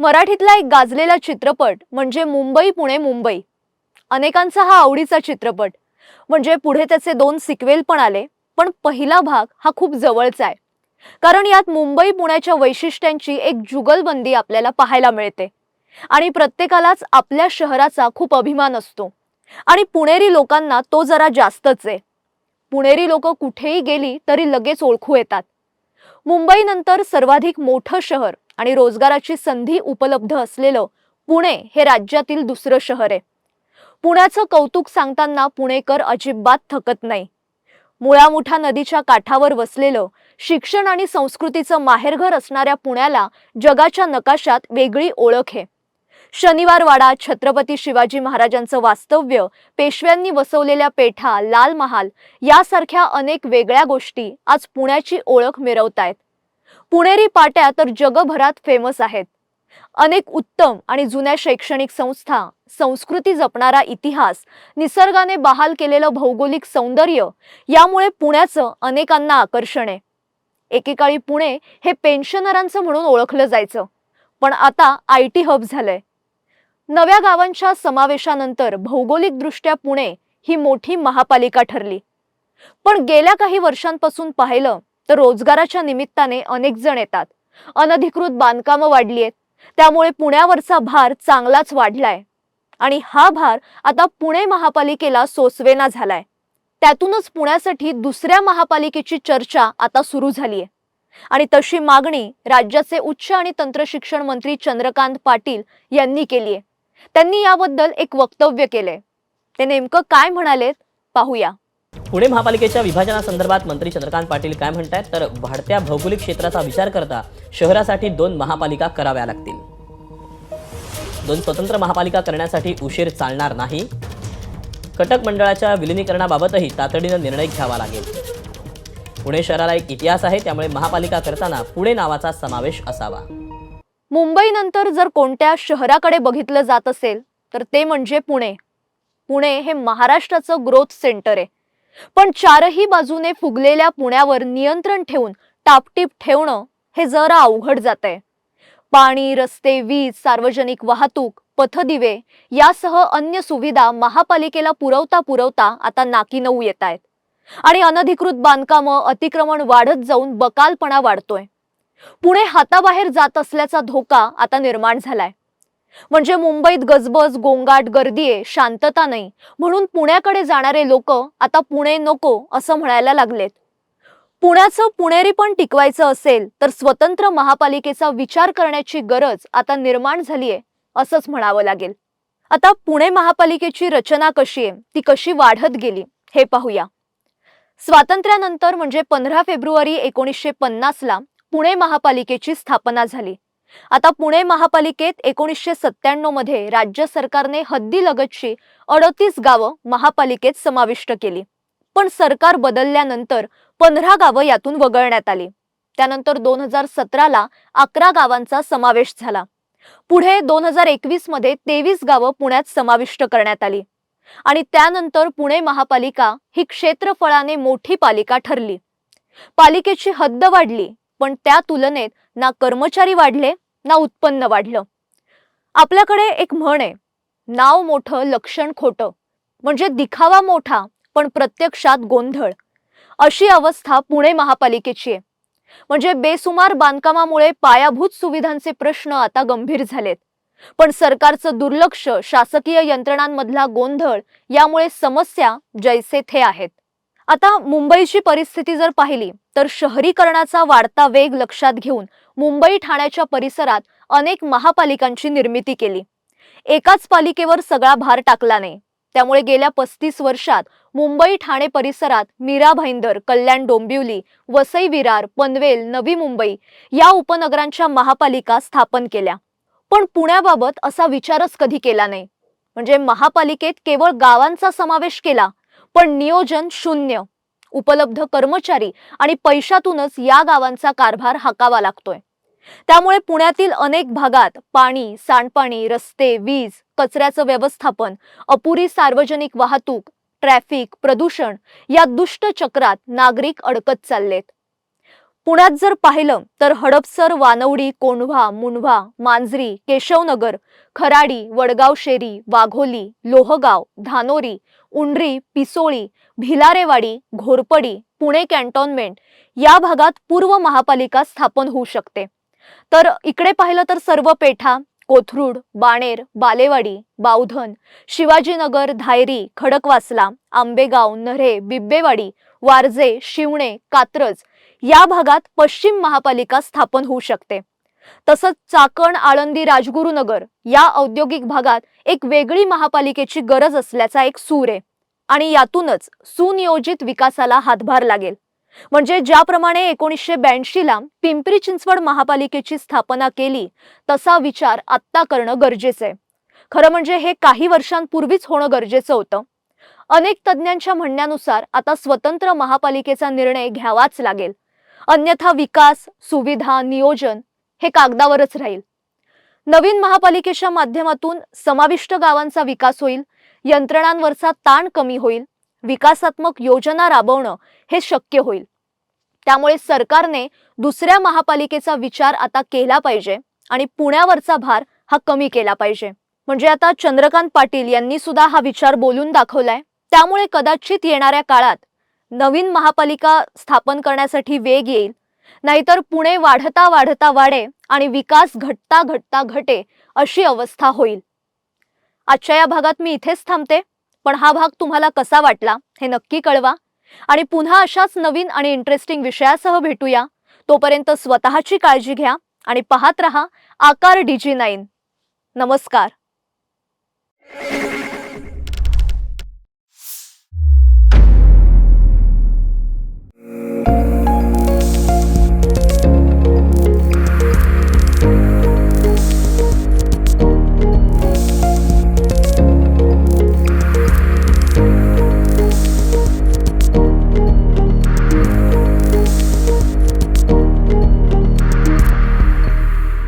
मराठीतला एक गाजलेला चित्रपट म्हणजे मुंबई पुणे मुंबई. अनेकांचा हा आवडीचा चित्रपट. म्हणजे पुढे त्याचे दोन सिक्वेल पण आले पण पहिला भाग हा खूप जवळचा आहे. कारण यात मुंबई पुण्याच्या वैशिष्ट्यांची एक जुगलबंदी आपल्याला पाहायला मिळते. आणि प्रत्येकालाच आपल्या शहराचा खूप अभिमान असतो. आणि पुणेरी लोकांना तो जरा जास्तच आहे. पुणेरी लोक कुठेही गेली तरी लगेच ओळखू येतात. मुंबईनंतर सर्वाधिक मोठं शहर आणि रोजगाराची संधी उपलब्ध असलेलं पुणे हे राज्यातील दुसरं शहर आहे. पुण्याचं कौतुक सांगताना पुणेकर अजिबात थकत नाही. मुळामुठा नदीच्या काठावर वसलेलं शिक्षण आणि संस्कृतीचं माहेरघर असणाऱ्या पुण्याला जगाच्या नकाशात वेगळी ओळख आहे. शनिवारवाडा छत्रपती शिवाजी महाराजांचं वास्तव्य पेशव्यांनी वसवलेल्या पेठा लाल महाल यासारख्या अनेक वेगळ्या गोष्टी आज पुण्याची ओळख मिरवतायत. पुणेरी पाट्या तर जगभरात फेमस आहेत. अनेक उत्तम आणि जुन्या शैक्षणिक संस्था संस्कृती जपणारा इतिहास निसर्गाने बहाल केलेलं भौगोलिक सौंदर्य यामुळे पुण्याचं अनेकांना आकर्षण आहे. एकेकाळी पुणे हे पेन्शनरांचं म्हणून ओळखलं जायचं. पण आता आय टी हब झालंय. नव्या गावांच्या समावेशानंतर भौगोलिकदृष्ट्या पुणे ही मोठी महापालिका ठरली. पण गेल्या काही वर्षांपासून पाहिलं तर रोजगाराच्या निमित्ताने अनेक जण येतात. अनधिकृत बांधकामं वाढली आहेत. त्यामुळे पुण्यावरचा भार चांगलाच वाढलाय. आणि हा भार आता पुणे महापालिकेला सोसवेना झालाय. त्यातूनच पुण्यासाठी दुसऱ्या महापालिकेची चर्चा आता सुरू झालीय. आणि तशी मागणी राज्याचे उच्च आणि तंत्रशिक्षण मंत्री चंद्रकांत पाटील यांनी केली आहे त्यांनी याबद्दल एक वक्तव्य केलंय. ते नेमकं काय म्हणालेत पाहूया. पुणे महापालिकेच्या विभाजनासंदर्भात मंत्री चंद्रकांत पाटील काय म्हणतायत? तर वाढत्या भौगोलिक क्षेत्राचा विचार करता शहरासाठी दोन महापालिका कराव्या लागतील. दोन स्वतंत्र महापालिका करण्यासाठी उशीर चालणार नाही. कटक मंडळाच्या विलिनीकरणाबाबतही तातडीनं निर्णय घ्यावा लागेल. पुणे शहराला एक इतिहास आहे त्यामुळे महापालिका करताना पुणे नावाचा समावेश असावा. मुंबईनंतर जर कोणत्या शहराकडे बघितलं जात असेल तर ते म्हणजे पुणे. पुणे हे महाराष्ट्राचं ग्रोथ सेंटर आहे. पण चारही बाजूने फुगलेल्या पुण्यावर नियंत्रण ठेवून टापटीप ठेवणं हे जरा अवघड जात आहे पाणी रस्ते वीज सार्वजनिक वाहतूक पथदिवे यासह अन्य सुविधा महापालिकेला पुरवता पुरवता आता नाकी नऊ येत आहेत. आणि अनधिकृत बांधकामं अतिक्रमण वाढत जाऊन बकालपणा वाढतोय. पुणे हाताबाहेर जात असल्याचा धोका आता निर्माण झालाय. म्हणजे मुंबईत गजबज गोंगाट गर्दी आहे शांतता नाही. म्हणून पुण्याकडे जाणारे लोक आता पुणे नको असं म्हणायला लागलेत. पुण्याचं पुणेरी पण टिकवायचं असेल तर स्वतंत्र महापालिकेचा विचार करण्याची गरज आता निर्माण झालीय असंच म्हणावं लागेल. आता पुणे महापालिकेची रचना कशी आहे ती कशी वाढत गेली हे पाहूया. स्वातंत्र्यानंतर म्हणजे पंधरा फेब्रुवारी एकोणीसशे पन्नासला पुणे महापालिकेची स्थापना झाली. आता पुणे महापालिकेत एकोणीसशे सत्त्याण्णवमध्ये राज्य सरकारने हद्दीलगतची अडतीस गावं महापालिकेत समाविष्ट केली. पण सरकार बदलल्यानंतर पंधरा गावं यातून वगळण्यात आली. त्यानंतर दोन हजार सतराला अकरा गावांचा समावेश झाला. पुढे दोन हजार एकवीसमध्ये तेवीस गावं पुण्यात समाविष्ट करण्यात आली. आणि त्यानंतर पुणे महापालिका ही क्षेत्रफळाने मोठी पालिका ठरली. पालिकेची हद्द वाढली. पण त्या तुलनेत ना कर्मचारी वाढले ना उत्पन्न वाढलं. आपल्याकडे एक म्हण आहे नाव मोठं लक्षण खोटं. म्हणजे दिखावा मोठा पण प्रत्यक्षात गोंधळ. अशी अवस्था पुणे महापालिकेची आहे. म्हणजे बेसुमार बांधकामामुळे पायाभूत सुविधांचे प्रश्न आता गंभीर झालेत. पण सरकारचं दुर्लक्ष शासकीय यंत्रणांमधला गोंधळ यामुळे समस्या जैसे थे आहेत. आता मुंबईची परिस्थिती जर पाहिली तर शहरीकरणाचा वाढता वेग लक्षात घेऊन मुंबई ठाण्याच्या परिसरात अनेक महापालिकांची निर्मिती केली. एकाच पालिकेवर सगळा भार टाकला नाही. त्यामुळे गेल्या पस्तीस वर्षात मुंबई ठाणे परिसरात मीरा भाईंदर कल्याण डोंबिवली वसई विरार पनवेल नवी मुंबई या उपनगरांच्या महापालिका स्थापन केल्या. पण पुण्याबाबत असा विचारच कधी केला नाही. म्हणजे महापालिकेत केवळ गावांचा समावेश केला पण नियोजन शून्य. उपलब्ध कर्मचारी आणि पैशातूनच या गावांचा कारभार हाकावा लागतोय. त्यामुळे पुण्यातील अनेक भागात पाणी सांडपाणी रस्ते वीज कचऱ्याचं व्यवस्थापन अपुरी सार्वजनिक वाहतूक ट्रॅफिक प्रदूषण या दुष्ट चक्रात नागरिक अडकत चाललेत. पुण्यात जर पाहिलं तर हडपसर वानवडी कोंढवा मुंढवा मांजरी केशवनगर खराडी वडगाव शेरी वाघोली लोहगाव धानोरी उंडरी पिसोळी भिलारेवाडी घोरपडी पुणे कॅन्टोन्मेंट या भागात पूर्व महापालिका स्थापन होऊ शकते. तर इकडे पाहिलं तर सर्व पेठा कोथरूड बाणेर बालेवाडी बावधन शिवाजीनगर धायरी खडकवासला आंबेगाव नरे बिब्बेवाडी वारजे शिवणे कात्रज या भागात पश्चिम महापालिका स्थापन होऊ शकते. तसंच चाकण आळंदी राजगुरुनगर या औद्योगिक भागात एक वेगळी महापालिकेची गरज असल्याचा एक सूर आहे. आणि यातूनच सुनियोजित विकासाला हातभार लागेल. म्हणजे ज्याप्रमाणे एकोणीसशे ब्याऐंशीला पिंपरी चिंचवड महापालिकेची स्थापना केली तसा विचार आत्ता करणं गरजेचं आहे. खरं म्हणजे हे काही वर्षांपूर्वीच होणं गरजेचं होतं. अनेक तज्ज्ञांच्या म्हणण्यानुसार आता स्वतंत्र महापालिकेचा निर्णय घ्यावाच लागेल. अन्यथा विकास सुविधा नियोजन हे कागदावरच राहील. नवीन महापालिकेच्या माध्यमातून समाविष्ट गावांचा विकास होईल यंत्रणांवरचा ताण कमी होईल विकासात्मक योजना राबवणं हे शक्य होईल. त्यामुळे सरकारने दुसऱ्या महापालिकेचा विचार आता केला पाहिजे आणि पुण्यावरचा भार हा कमी केला पाहिजे. म्हणजे आता चंद्रकांत पाटील यांनी सुद्धा हा विचार बोलून दाखवलाय. त्यामुळे कदाचित येणाऱ्या काळात नवीन महापालिका स्थापन करण्यासाठी वेग येईल. नाहीतर पुणे वाढता वाढता वाढे आणि विकास घटता घटता घटे अशी अवस्था होईल. आजच्या या भागात मी इथेच थांबते पण हा भाग तुम्हाला कसा वाटला हे नक्की कळवा. आणि पुन्हा अशाच नवीन आणि इंटरेस्टिंग विषयासह भेटूया. तोपर्यंत स्वतःची काळजी घ्या आणि पाहत रहा आकार डीजी नाईन. नमस्कार.